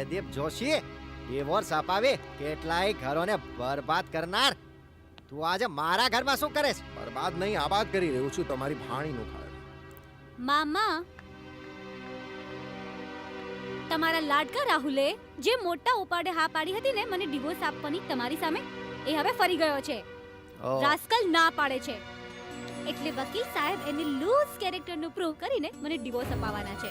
Jaydeep Joshi divorce અપાવી કેટલાય ઘરોને બરબાદ કરનાર. તું આજે મારા ઘરમાં શું કરે છે? બરબાદ નહીં આબાદ કરી રહ્યો છું તમારી ભાણીનું ઘર મામા તમારા લાડકા રાહુલે જે મોટા ઉપાડે હા પાડી હતી ને મને ડિવોર્સ આપવાની તમારી સામે એ હવે ફરી ગયો છે. રાસ્કલ ના પાડે છે. એટલે વકીલ સાહેબ એને લૂઝ કેરેક્ટરનું પ્રૂવ કરીને મને ડિવોર્સ અપાવવાના છે.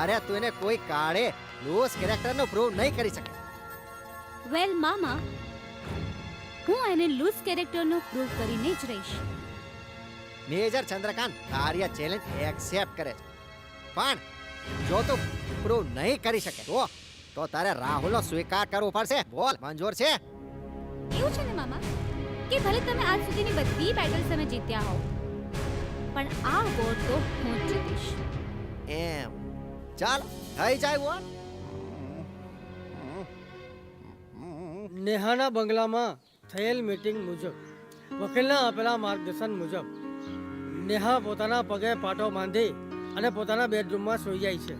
અરે તું એને કોઈ કાળે લૂઝ કેરેક્ટરનો પ્રૂવ નહીં કરી શકે. વેલ મામા હું એને લૂઝ કેરેક્ટરનો પ્રૂવ કરીને જ રહીશ. મેજર ચંદ્રકાંત તારી ચેલેન્જ એક્સેપ્ટ કરે છે. પણ જો તું પ્રૂવ નહીં કરી શકે તો તો તારે રાહુલનો સ્વીકાર કરવો પડશે. બોલ મંજૂર છે? એવું છે ને મામા કે ભલે તમે આજ સુધીની બધી બેટલ્સ તમે જીત્યા હો પણ આ વોર તો હું જીતીશ. એમ. ચાલ થઈ જાય બોલ નેહાના બંગલામાં થયેલ મીટિંગ મુજબ વકીલના આપેલા માર્ગદર્શન મુજબ નેહા પોતાના પગે પાટો બાંધી અને પોતાના બેડરૂમમાં સૂઈ જાય છે.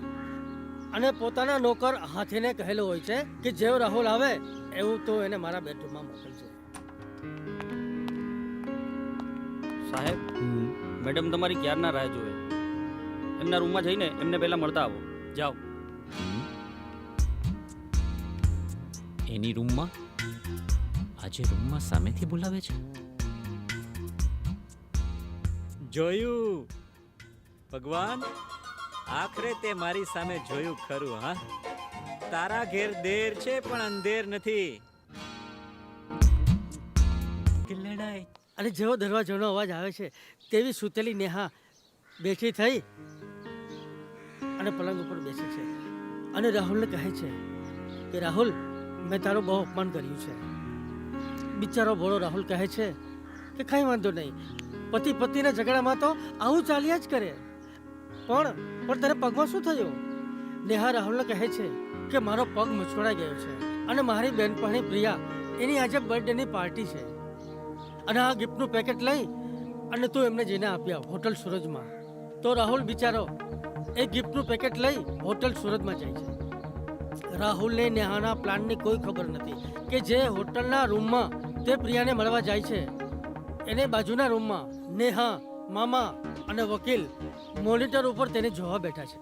અને પોતાના નોકર હાથીને કહેલું હોય છે કે જેવો રાહુલ આવે એવું તો એને મારા બેડરૂમમાં મોકલશે સાહેબ મેડમ તમારી ક્યારના રાહ જોવે? એમના રૂમમાં જઈને એમને પહેલા મળતા આવો. જાઓ. એની રૂમમાં આજે રૂમમાં સામેથી બોલાવે છે? જોયું. ભગવાન આખરે તે મારી સામે જોયું ખરું હા? તારા ઘેર દેર છે પણ અંધેર નથી. કે લડાઈ અને જેવો દરવાજાનો અવાજ આવે છે, તેવી સૂતેલી નેહા બેઠી થઈ અને પલંગ ઉપર બેસે છે. અને રાહુલને કહે છે કે, રાહુલ, મેં તારું બહુ અપમાન કર્યું છે. બિચારો ભોળો રાહુલ કહે છે કે, કંઈ વાંધો નહીં. પતિ પતિના ઝઘડામાં તો આવું ચાલ્યા જ કરે. પણ પણ તારે પગમાં શું થયું? નેહા રાહુલને કહે છે કે, મારો પગ મચકોડાઈ ગયો છે અને મારી બેનપણી પ્રિયા એની આજે બર્થડેની પાર્ટી છે. અને આ ગિફ્ટનું પેકેટ લઈ અને તું એમને જઈને આપ્યા હોટલ સુરજમાં. તો રાહુલ બિચારો એ ગિફ્ટનું પેકેટ લઈ હોટલ સુરજમાં જાય છે. રાહુલને નેહાના પ્લાનની કોઈ ખબર નથી કે જે હોટલના રૂમમાં તે પ્રિયાને મળવા જાય છે. એને બાજુના રૂમમાં નેહા, મામા અને વકીલ મોનિટર ઉપર તેને જોવા બેઠા છે.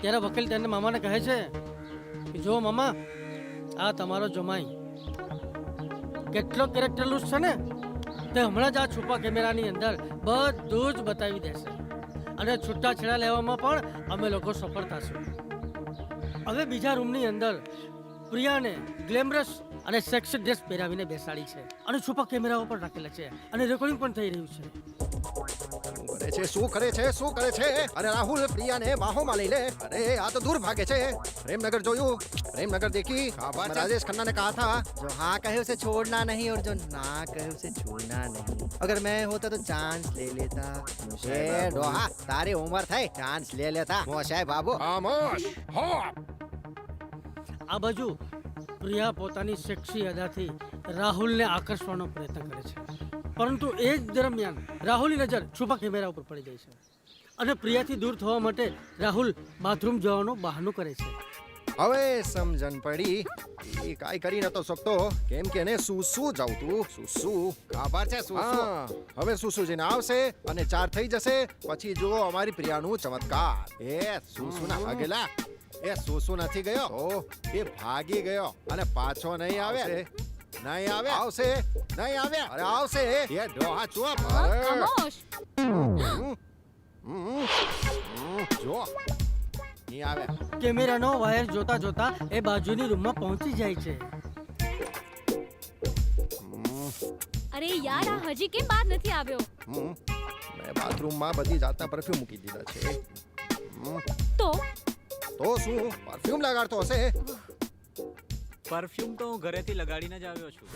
ત્યારે વકીલ તેને મામાને કહે છે કે, જો મામા, આ તમારો જમાઈ. કેટલો કેરેક્ટરલુસ છે ને? તે હમણાં જ આ છુપા કેમેરાની અંદર બધું જ બતાવી દેશે. અને છૂટાછેડા લેવામાં પણ અમે લોકો સફળ થશું. હવે બીજા રૂમની અંદર પ્રિયાને ગ્લેમરસ અને સેક્સ ડ્રેસ પહેરાવીને બેસાડી છે. અને છુપા કેમેરાઓ પણ રાખેલા છે. અને રેકોર્ડિંગ પણ થઈ રહ્યું છે. શું કરે છે શું કરે છે શું કરે છે અરે રાહુલ પ્રિયાને બાહોમાં લઈ લે અરે આ તો દૂર ભાગે છે પ્રેમનગર જોયું પ્રેમનગર देखी खबर राजेश खन्ना ने कहा था जो हाँ कहे उसे छोड़ना नहीं और जो ना कहे उसे छूना नहीं अगर मैं होता तो चांस ले लेता ए डोहा तारी उम्र થઈ ચાન્સ લે લેતા મોશાય બાબુ खामोश हो આ બાજુ પ્રિયા પોતાની સેક્સી અદાથી રાહુલને આકર્ષવાનો પ્રયત્ન કરે છે. પરંતુ એ જ દરમિયાન રાહુલની નજર છુપા કેમેરા ઉપર પડી જાય છે અને પ્રિયાથી દૂર થવા માટે રાહુલ બાથરૂમ જવાનું બહાનું કરે છે. હવે સમજણ પડી. એ કાઈ કરી નતો શકતો. કેમ કે એને સુસુ જાવતું સુસુ. ખબર છે શું શું હા. હવે સુસુ જઈને આવશે અને ચાર થઈ જશે. પછી જો અમારી પ્રિયાનું ચમત્કાર. એ સુસુ ના ભાગેલા. એ સુસુ નથી ગયો. ઓ. એ ભાગી ગયો. અને પાછો નહીં આવે. નહીં આવે. આવશે. નહીં આવે. અરે આવશે. એ ડોહા ચૂપ. ખામોશ. જો. નહીં આવે. કેમેરાનો વાયર જોતા જોતા એ બાજુની રૂમમાં પહોંચી જાય છે. અરે યાર આ હજી કેમ બહાર નથી આવ્યો? મેં બાથરૂમમાં બધી જાતના પરફ્યુમ મૂકી દીધા છે. તો શું? પરફ્યુમ લગાડતો હશે? પરફ્યુમ તો હું ઘરેથી લગાડીને જ આવ્યો છું.